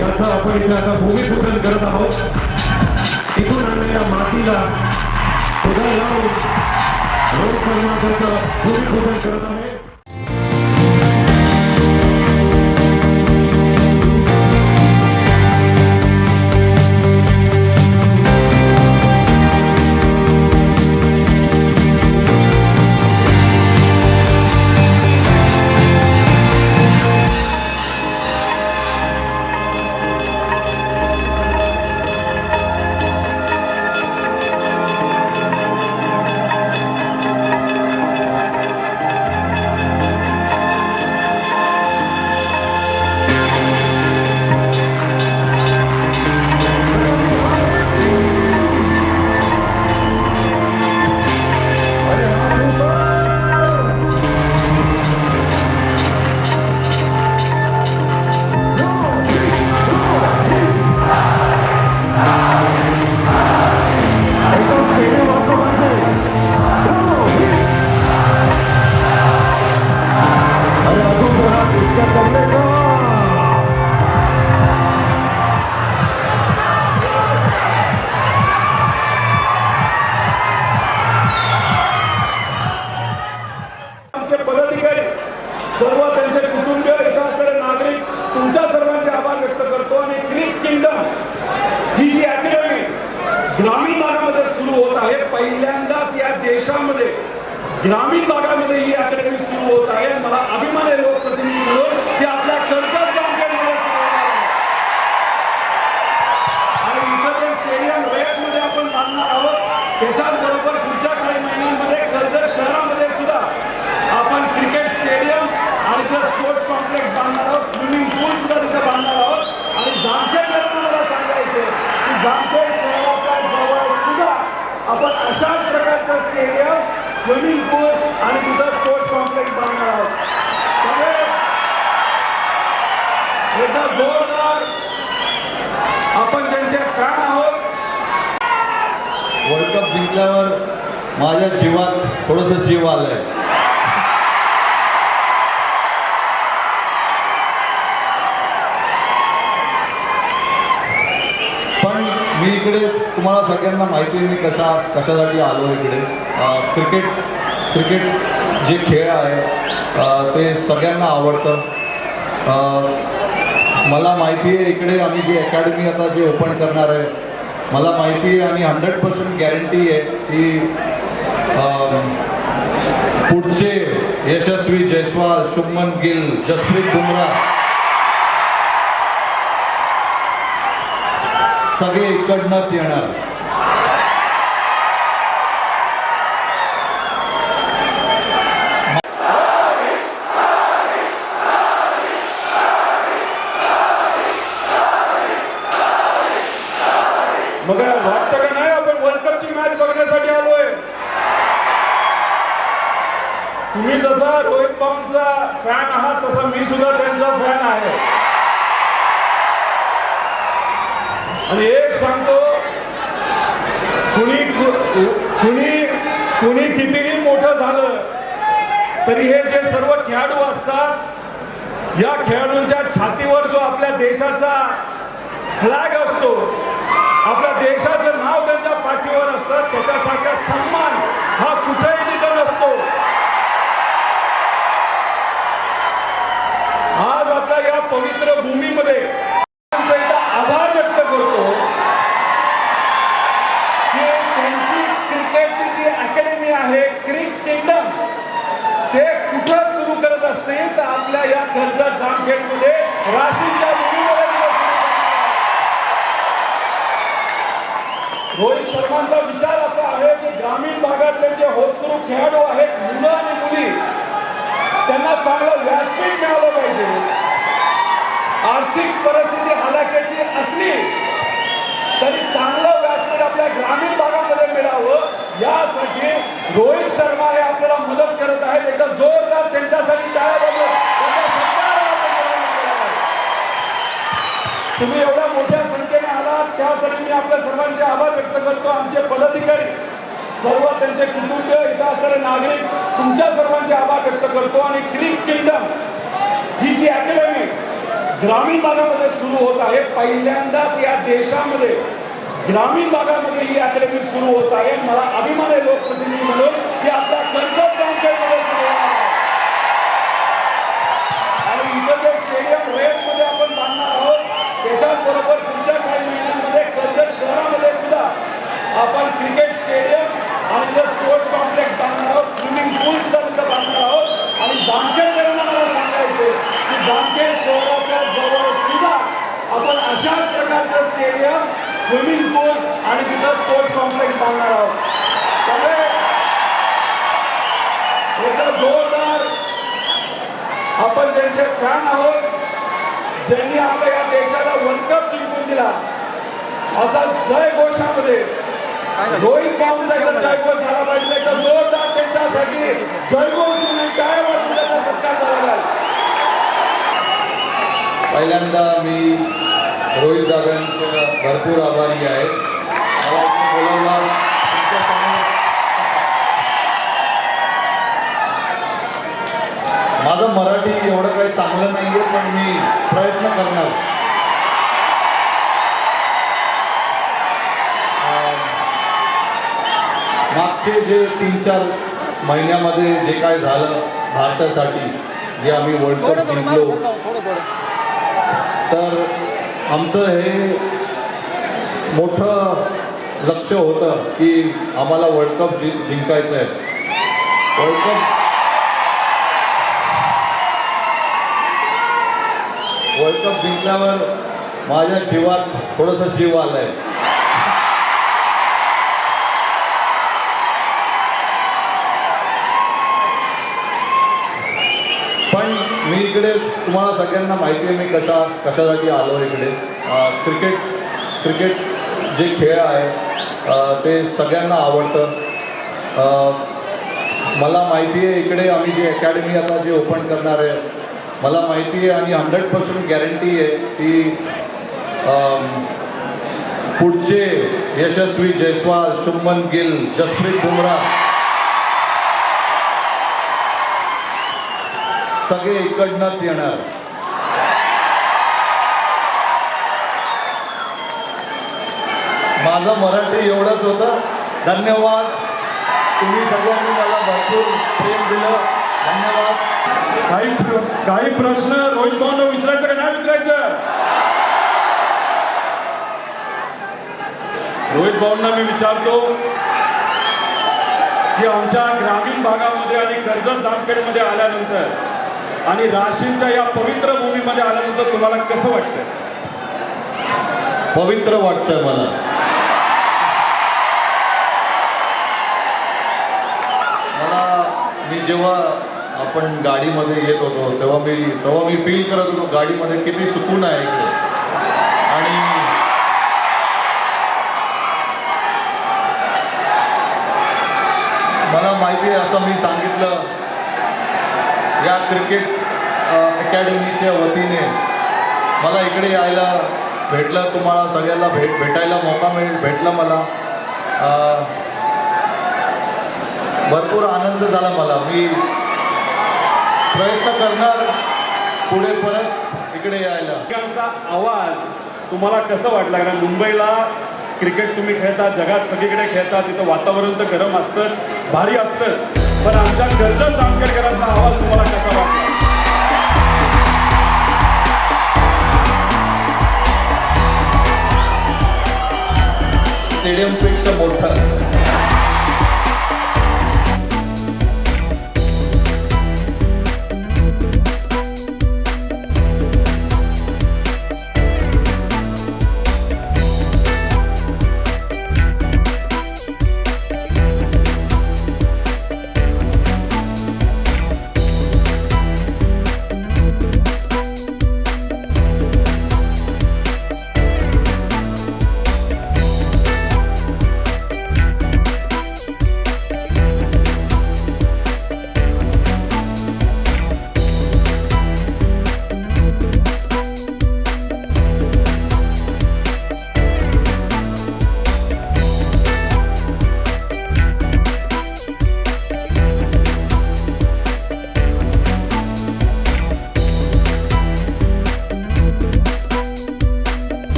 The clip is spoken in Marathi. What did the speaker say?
याचं आपण इथे आता भूमिपूजन करत आहोत. इथून आणलेल्या मातीला उद्या लावून रोहित शर्मा भूमिपूजन करत आहे. देशामध्ये ग्रामीण भागामध्ये ही अकॅडमी सुरू होत आहे. मला अभिमान आहे लोकप्रतिनिधी म्हणून की आपल्या कर्जत आणि इथं ते स्टेडियम रयतमध्ये आपण बांधणार आहोत त्याच्यात बरोबर पुढच्या काही महिन्यांमध्ये कर्जत शहरामध्ये सुद्धा आपण क्रिकेट स्टेडियम आणि तिथं स्पोर्ट्स कॉम्प्लेक्स बांधणार आहोत स्विमिंग पूल सुद्धा तिथं बांधणार आहोत आणि जामखेडमध्ये मला सांगायचं की जामखेड शहराच्या जवळ सुद्धा आपण अशाच प्रकारचं स्टेडियम स्विमिंग पूल आणि तिथं स्पोर्ट्स कॉम्प्लेक्स बांधणार आहोत. त्यामुळे एकदा जोरदार आपण ज्यांचे फॅन आहोत वर्ल्ड कप जिंकल्यावर माझ्या जीवात थोडंसं जीव आलंय. पण मी इकडे तुम्हाला सगळ्यांना माहिती आहे मी कशा कशासाठी आलो इकडे. क्रिकेट क्रिकेट जे खेळ आहे ते सगळ्यांना आवडतं. मला माहिती आहे इकडे आम्ही जी अकॅडमी आता जे ओपन करणार आहे मला माहिती आहे आणि हंड्रेड पर्सेंट गॅरंटी आहे की पुढचे यशस्वी जयस्वाल शुभमन गिल जसप्रीत बुमरा सगळे इकडनंच येणार मग काय वाटतं का नाही आपण वर्ल्ड कपची मॅच बघण्यासाठी आलोय तुम्ही जसा रोहित पवारचा फॅन आहात तसा मी सुद्धा त्यांचा फॅन आहे. आणि एक सांगतो कुणी कुणी कुणी कितीही मोठं झालं तरी हे जे सर्व खेळाडू असतात या खेळाडूंच्या छातीवर जो आपल्या देशाचा फ्लॅग असतो आपल्या देशाचं नाव त्यांच्या पाठीवर असतं त्याच्यासारखा सन्मान हा कुठेही तिथं नसतो. पवित्र भूमीमध्ये आभार व्यक्त करतो. की त्यांची क्रिकेटची जी अकॅडमी आहे क्रिक किंगडम ते कुठं सुरू करत असतील तर आपल्या या कर्जत जामखेडमध्ये राशीच्या रोहित शर्मांचा विचार असा आहे की ग्रामीण भागातले जे होतकरू खेळाडू आहेत मुलं आणि मुली त्यांना चांगलं व्यासपीठ मिळालं पाहिजे. आर्थिक परिस्थिती हलाख्याची असली तरी चांगलं व्यासपीठ आपल्या ग्रामीण भागामध्ये मिळावं. यासाठी रोहित शर्मा हे आपल्याला मदत करत आहेत. एकदा जोरदार त्यांच्यासाठी टाळ्या तुम्ही एवढ्या मोठ्या संख्येने आलात त्यासाठी मी आपल्या सर्वांचे आभार व्यक्त करतो. आमचे पदाधिकारी सर्व त्यांचे कुटुंब इथं असणारे नागरिक तुमच्या सर्वांचे आभार व्यक्त करतो. आणि क्लिक किंगडम ही जी अकॅडमी ग्रामीण भागामध्ये सुरू होत आहे. पहिल्यांदाच या देशामध्ये ग्रामीण भागामध्ये ही अकॅडमी सुरू होत आहे. मला अभिमान आहे लोकप्रतिनिधी म्हणून की आपल्या कर्जत जामखेडमध्ये सुरू आणि इथं जे स्टेडियममध्ये आपण बांधणार आहोत त्याच्याच बरोबर पुढच्या काही महिन्यांमध्ये कर्जत शहरामध्ये सुद्धा आपण क्रिकेट स्टेडियम आणि जर स्पोर्ट्स कॉम्प्लेक्स बांधणार आहोत स्विमिंग पूल सुद्धा तिथं बांधणार आहोत. आणि जामखेडकरांना मला सांगायचे की जाम प्रकारचं स्टेडियम स्विमिंग पूल आणि तिथं स्पोर्ट्स कॉम्प्लेक्स बांधणार आहोत. त्यामुळे इथं जोरदार आपण ज्यांचे फॅन आहोत ज्यांनी आपल्या या देशाला वर्ल्ड कप जिंकून दिला असा जय घोषामध्ये रोहित भाऊंचा एकदा जयघोष झाला पाहिजे. एकदा जोरदार त्यांच्यासाठी जयघोष म्हणून काय वाटून त्याचा सत्कार झाला पाहिजे पहिल्यांदा मी रोहित दादांचा भरपूर आभारी आहे. माझं मराठी एवढं काही चांगलं नाही आहे पण मी प्रयत्न करणार. मागचे जे तीन चार महिन्यामध्ये जे काय झालं भारतासाठी जे आम्ही वर्ल्ड कप जिंकलो तर आमचं हे मोठं लक्ष होतं की आम्हाला वर्ल्ड कप जि जिंकायचं आहे वर्ल्ड कप वर्ल्ड कप जिंकल्यावर माझ्या जीवात थोडंसं जीव आलं आहे पण मी इकडे तुम्हाला सगळ्यांना माहिती आहे मी कशा कशासाठी आलो इकडे. क्रिकेट क्रिकेट जे खेळ आहे ते सगळ्यांना आवडतं. मला माहिती आहे इकडे आम्ही जी अकॅडमी आता जे ओपन करणार आहे मला माहिती आहे आणि हंड्रेड पर्सेंट गॅरंटी आहे की पुढचे यशस्वी जयस्वाल शुभमन गिल जसप्रीत बुमराह सगळे इकडनंच येणार. माझं मराठी एवढंच होतं. धन्यवाद. तुम्ही सगळ्यांनी मला भरपूर प्रेम दिलं. धन्यवाद. काही काही प्रश्न रोहित भाऊंना विचारायचं का? नाही विचारायचं? रोहित भाऊंना मी विचारतो की आमच्या ग्रामीण भागामध्ये आणि कर्जत जामखेडमध्ये आल्यानंतर आणि राशींच्या या पवित्र भूमीमध्ये आल्यानंतर तुम्हाला कसं वाटतं पवित्र वाटतं मला. मला मी जेव्हा आपण गाडीमध्ये येत होतो तेव्हा मी तेव्हा मी फील करत होतो गाडीमध्ये किती सुकून आहे आणि मला माहिती आहे असं मी सांगितलं या क्रिकेट अकॅडमीच्या वतीने मला इकडे यायला भेटलं तुम्हाला सगळ्यांना भेट भेटायला मौका मिळेल भेटला मला. भरपूर आनंद झाला मला. मी प्रयत्न करणार पुढे परत इकडे यायला. आमचा आवाज तुम्हाला कसं वाटला? कारण मुंबईला क्रिकेट तुम्ही खेळता जगात सगळीकडे खेळता तिथं वातावरण तर गरम असतंच भारी असतंच. पण आमच्या कर्जत जामखेडकरांचा आवाज तुम्हाला कसा वाटला? स्टेडियमपेक्षा मोठा.